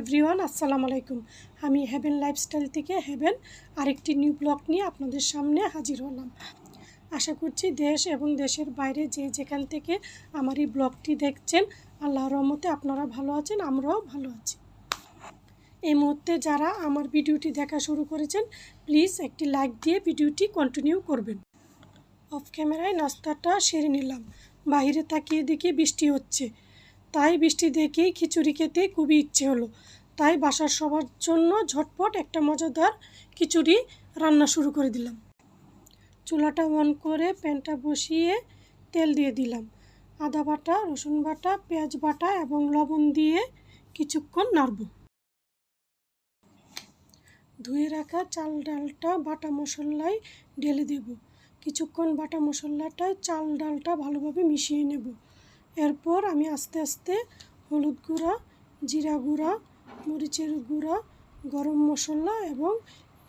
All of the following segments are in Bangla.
এভরিওয়ান, আসসালামু আলাইকুম। আমি হেভেন লাইফস্টাইল থেকে হেভেন আরেকটি নিউ ব্লগ নিয়ে আপনাদের সামনে হাজির হলাম। আশা করছি দেশ এবং দেশের বাইরে যে যেখান থেকে আমার এই ব্লগটি দেখছেন, আল্লাহর রহমতে আপনারা ভালো আছেন, আমরাও ভালো আছি। এই মুহূর্তে যারা আমার ভিডিওটি দেখা শুরু করেছেন, প্লিজ একটি লাইক দিয়ে ভিডিওটি কন্টিনিউ করবেন। অফ ক্যামেরায় নাস্তাটা সেরে নিলাম। বাইরে তাকিয়ে দেখি বৃষ্টি হচ্ছে। তাই বৃষ্টি দেখেই খিচুড়ি খেতে খুবই ইচ্ছে হলো। তাই বাসার সবার জন্য ঝটপট একটা মজাদার খিচুড়ি রান্না শুরু করে দিলাম। চুলাটা অন করে প্যানটা বসিয়ে তেল দিয়ে দিলাম। আদা বাটা, রসুন বাটা, পেঁয়াজ বাটা এবং লবণ দিয়ে কিছুক্ষণ নাড়ব। ধুয়ে রাখা চাল ডালটা বাটা মশলায় ঢেলে দেব। কিছুক্ষণ বাটা মশলাটায় চাল ডালটা ভালোভাবে মিশিয়ে নেব। এরপর আমি আস্তে আস্তে হলুদ গুঁড়া, জিরা গুঁড়া, মরিচের গুঁড়া, গরম মশলা এবং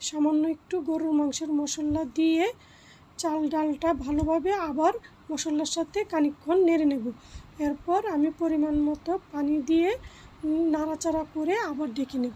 সামান্য একটু গরুর মাংসের মশলা দিয়ে চাল ডালটা ভালোভাবে আবার মশলার সাথে খানিকক্ষণ নেড়ে নেব। এরপর আমি পরিমাণ মতো পানি দিয়ে নাড়াচাড়া করে আবার ডেকে নেব।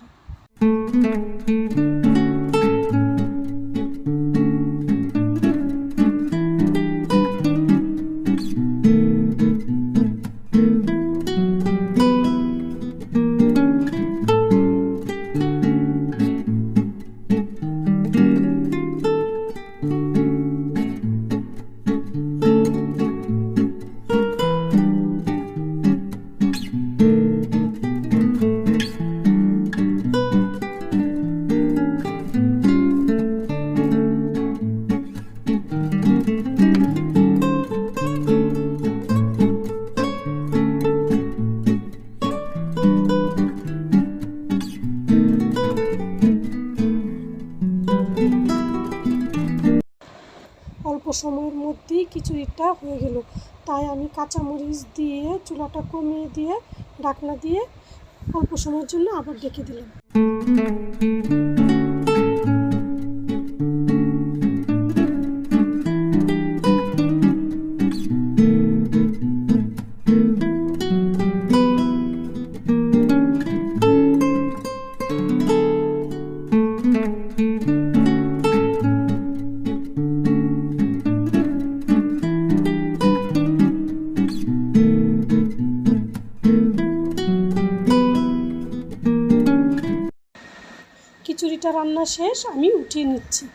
সময়ের মধ্যেই খিচুড়িটা হয়ে গেল। তাই আমি কাঁচামরিচ দিয়ে, চুলাটা কমিয়ে দিয়ে, ঢাকনা দিয়ে অল্প সময়ের জন্য আবার ডেকে দিলাম। রান্না শেষ, আমি উঠিয়ে নিচ্ছি।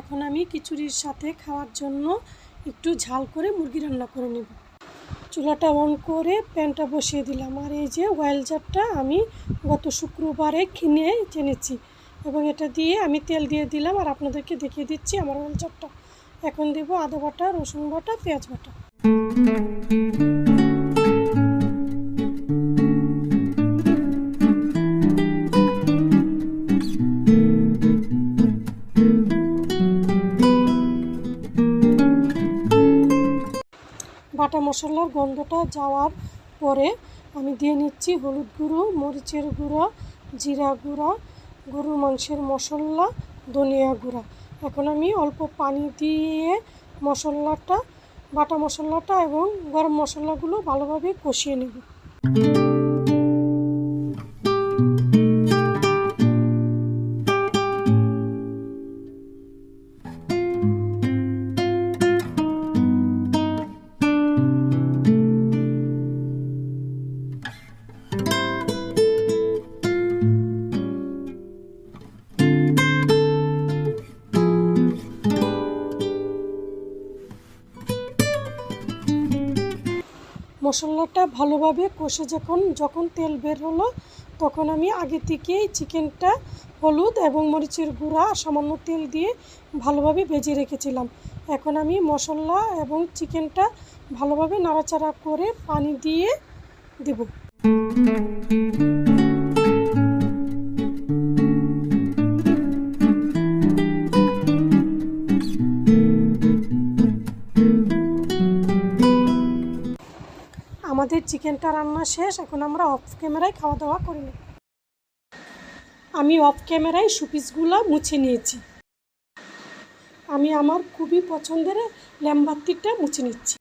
এখন আমি খিচুড়ির সাথে খাওয়ার জন্য একটু ঝাল করে মুরগি রান্না করে নেব। চুলাটা অন করে প্যানটা বসিয়ে দিলাম। আর এই যে ওয়েল জারটা আমি গত শুক্রবারে কিনে জেনেছি এবং এটা দিয়ে আমি তেল দিয়ে দিলাম। আর আপনাদেরকে দেখিয়ে দিচ্ছি আমার ওয়েল জারটা। এখন দেবো আদা বাটা, রসুন বাটা, পেঁয়াজ বাটা। বাটা মশলার গন্ধটা যাওয়ার পরে আমি দিয়ে নিচ্ছি হলুদ গুঁড়ো, মরিচের গুঁড়ো, জিরা গুঁড়া, গরুর মাংসের মশলা, ধনিয়া গুঁড়া। এখন আমি অল্প পানি দিয়ে মশলাটা বাটা মশলাটা এবং গরম মশলাগুলো ভালোভাবে কষিয়ে নেব। মশলাটা ভালোভাবে কষে যখন যখন তেল বের হলো, তখন আমি আগে থেকেই চিকেনটা হলুদ এবং মরিচের গুঁড়া সামান্য তেল দিয়ে ভালোভাবে ভেজে রেখেছিলাম। এখন আমি মশলা এবং চিকেনটা ভালোভাবে নাড়াচাড়া করে পানি দিয়ে দেব। চিকেনটা রান্না শেষ, এখন আমরা অফ ক্যামেরায় খাওয়া দাওয়া করি আমি অফ ক্যামেরায় সুপিসগুলো মুছে নিয়েছি। আমি আমার খুবই পছন্দের ল্যাম্বাত্তিটা মুছে নিচ্ছি।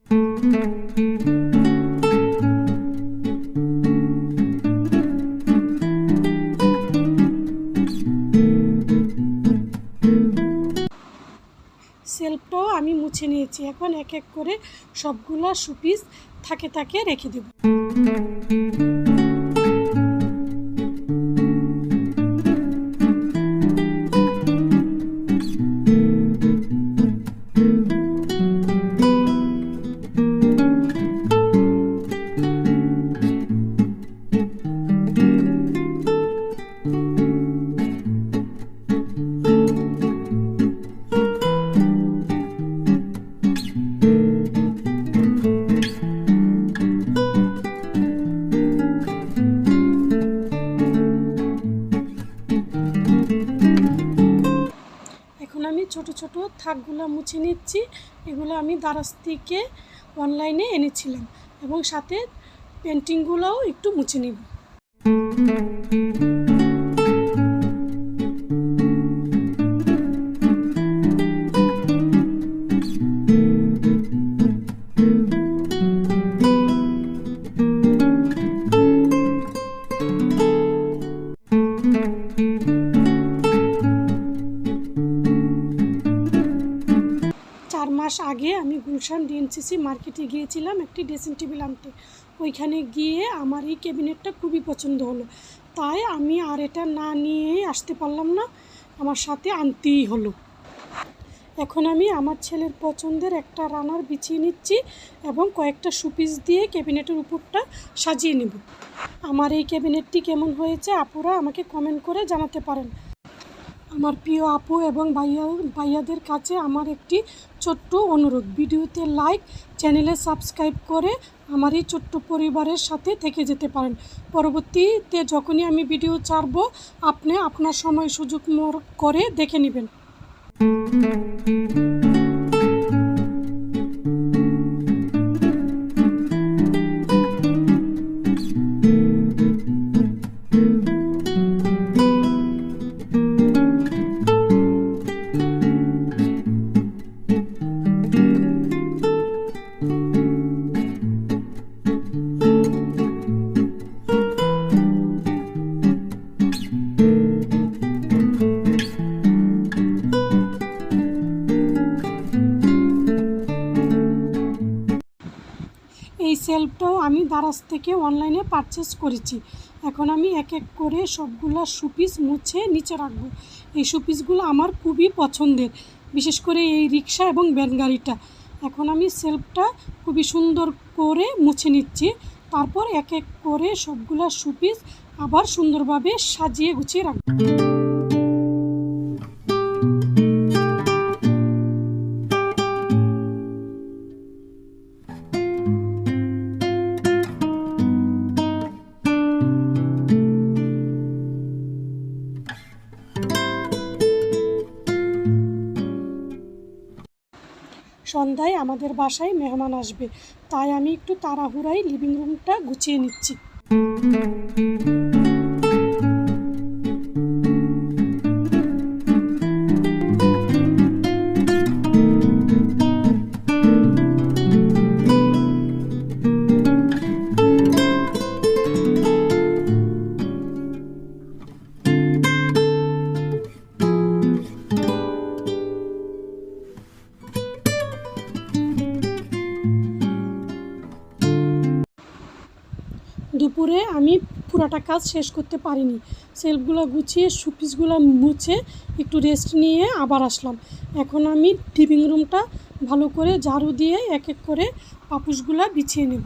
মুছে নিয়েছি। এখন এক এক করে সবগুলা সুপিস থাকে থাকে রেখে দেব। ছোট ছোট থাকগুলো মুছে নিচ্ছি। এগুলো আমি দারাজ থেকে অনলাইনে এনেছিলাম এবং সাথে পেন্টিংগুলোও একটু মুছে নিব। আগে আমি গুলশান ডিএনসিসি মার্কেটে গিয়েছিলাম একটি ড্রেসিং টেবিল আনতে। ওইখানে গিয়ে আমার এই ক্যাবিনেটটা খুবই পছন্দ হলো। তাই আমি আর এটা না নিয়েই আসতে পারলাম না, আমার সাথে আনতেই হলো। এখন আমি আমার ছেলের পছন্দের একটা রানার বিছিয়ে নিচ্ছি এবং কয়েকটা সুপিস দিয়ে ক্যাবিনেটের উপরটা সাজিয়ে নেব। আমার এই ক্যাবিনেটটি কেমন হয়েছে আপুরা আমাকে কমেন্ট করে জানাতে পারেন। আমার প্রিয় আপু এবং ভাইয়া, ভাইয়াদের কাছে আমার একটি ছোট্ট অনুরোধ। ভিডিওতে লাইক, চ্যানেলে সাবস্ক্রাইব করে আমার এই ছোট্ট পরিবারের সাথে থেকে যেতে পারেন। পরবর্তীতে যখনই আমি ভিডিও ছাড়বো, আপনি আপনার সময় সুযোগ করে দেখে নেবেন। সেলফটাও আমি দারাজ থেকে অনলাইনে পারচেস করেছি। এখন আমি এক এক করে সবগুলা সুপিস মুছে নিচে রাখব। এই সুপিসগুলো আমার খুবই পছন্দের, বিশেষ করে এই রিক্সা এবং ভ্যান গাড়িটা। এখন আমি সেলফটা খুবই সুন্দর করে মুছে নিচ্ছি। তারপর এক এক করে সবগুলা সুপিস আবার সুন্দরভাবে সাজিয়ে গুছিয়ে রাখব। আমাদের বাসায় মেহমান আসবে। তাই আমি একটু তাড়াহুড়াই লিভিং রুমটা গুছিয়ে নিচ্ছি। পুরাটা কাজ শেষ করতে পারিনি। সেলফগুলো গুছিয়ে সুপিসগুলো মুছে একটু রেস্ট নিয়ে আবার আসলাম। এখন আমি ডিভিং রুমটা ভালো করে ঝাড়ু দিয়ে এক এক করে পাপুসগুলো বিছিয়ে নেব।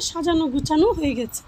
সাজানো গুছানো হয়ে গেছে।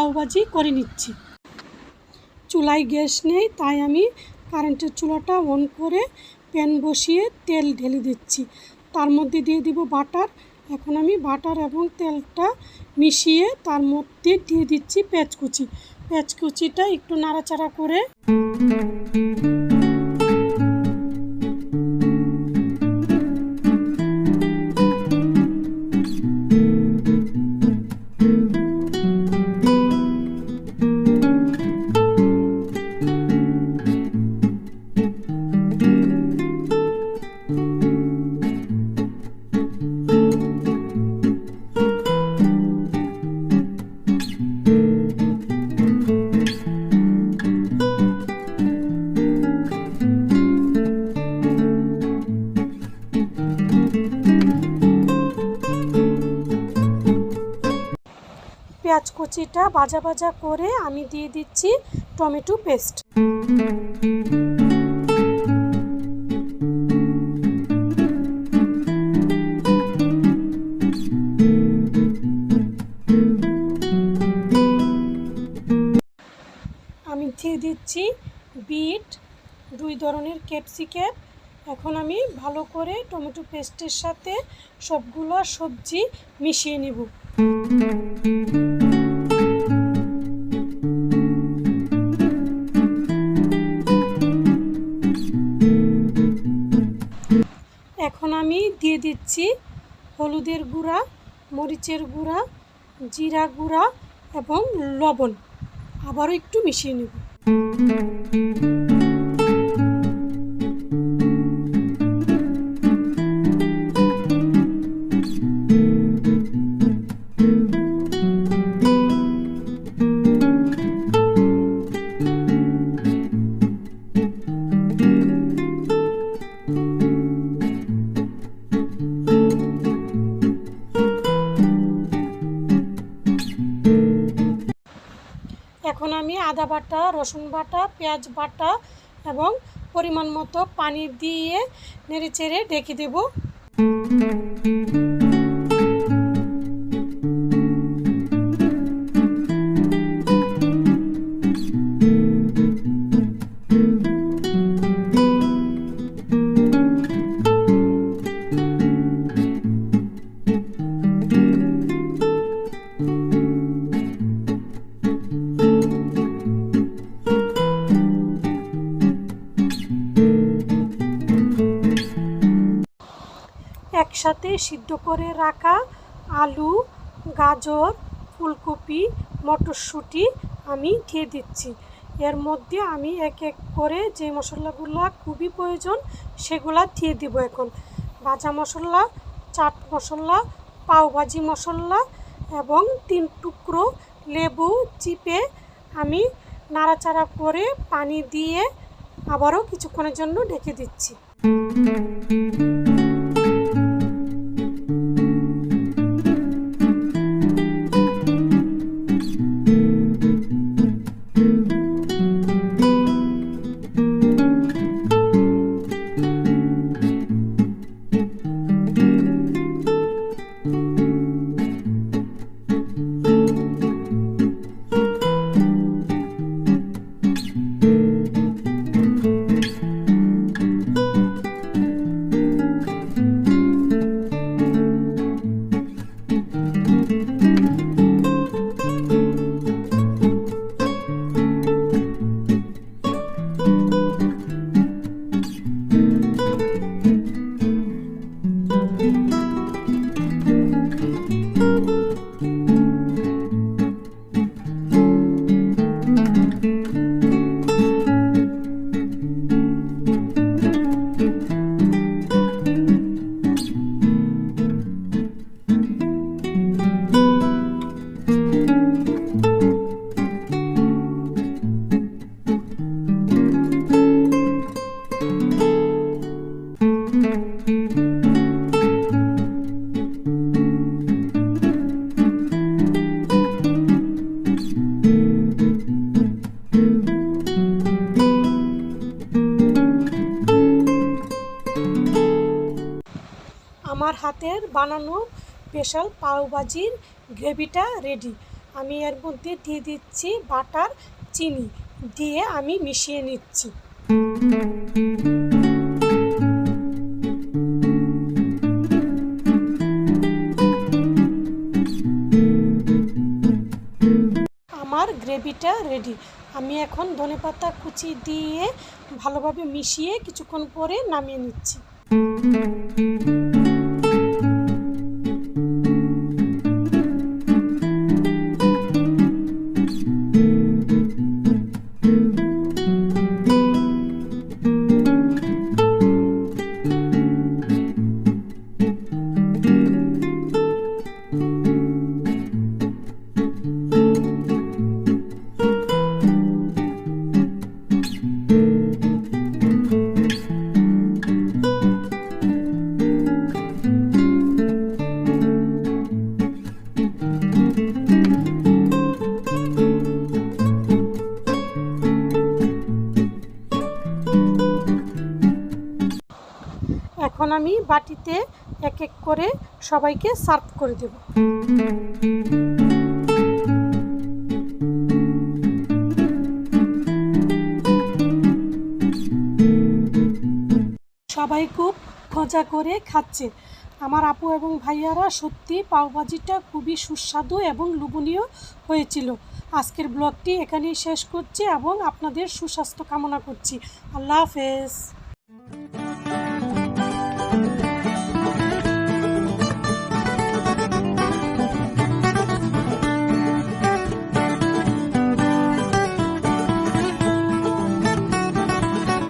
পাওভাজি করে নিচ্ছি। চুলায় গ্যাস নেই, তাই আমি কারেন্টের চুলাটা অন করে প্যান বসিয়ে তেল ঢেলে দিচ্ছি। তার মধ্যে দিয়ে দিব বাটার। এখন আমি বাটার এবং তেলটা মিশিয়ে তার মধ্যে দিয়ে দিচ্ছি পেঁচকুচি পেঁচকুচিটা একটু নাড়াচাড়া করে কুচিটা ভাজা ভাজা করে আমি দিয়ে দিচ্ছি টমেটো পেস্ট। আমি দিয়ে দিচ্ছি বিট, দুই ধরনের ক্যাপসিকাম। এখন আমি ভালো করে টমেটো পেস্টের সাথে সবগুলো সবজি মিশিয়ে নেব। আমি দিয়ে দিচ্ছি হলুদের গুঁড়া, মরিচের গুঁড়া, জিরা গুঁড়া এবং লবণ। আবারও একটু মিশিয়ে নেব। রসুন বাটা পেঁয়াজ বাটা এবং পরিমাণ মতো পানি দিয়ে নেড়ে চেড়ে ঢেকে দেব। সিদ্ধ করে রাখা আলু, গাজর, ফুলকপি, মটরশুঁটি আমি দিয়ে দিচ্ছি। এর মধ্যে আমি এক এক করে যে মশলাগুলো খুবই প্রয়োজন সেগুলা দিয়ে দিব এখন। ভাজা মশলা, চাট মশলা পাওভাজি মশলা এবং তিন টুকরো লেবু চিপে আমি নাড়াচাড়া করে পানি দিয়ে আবারও কিছুক্ষণের জন্য ঢেকে দিচ্ছি। বানানো স্পেশাল পাওভাজির গ্রেভিটা রেডি। আমি এর মধ্যে দিয়ে দিচ্ছি বাটার চিনি, দিয়ে আমি মিশিয়ে নিচ্ছি। আমার গ্রেভিটা রেডি। আমি এখন ধনেপাতা কুচি দিয়ে ভালোভাবে মিশিয়ে কিছুক্ষণ পরে নামিয়ে নিচ্ছি। সবাইকে সার্ভ করে দেব। সবাই খুব খোঁজা করে খাচ্ছে। আমার আপু এবং ভাইয়ারা সত্যি পাওভাজিটা খুবই সুস্বাদু এবং লোভনীয় হয়েছিল। আজকের ব্লগটি এখানেই শেষ করছি এবং আপনাদের সুস্বাস্থ্য কামনা করছি। আল্লাহ হাফেজ।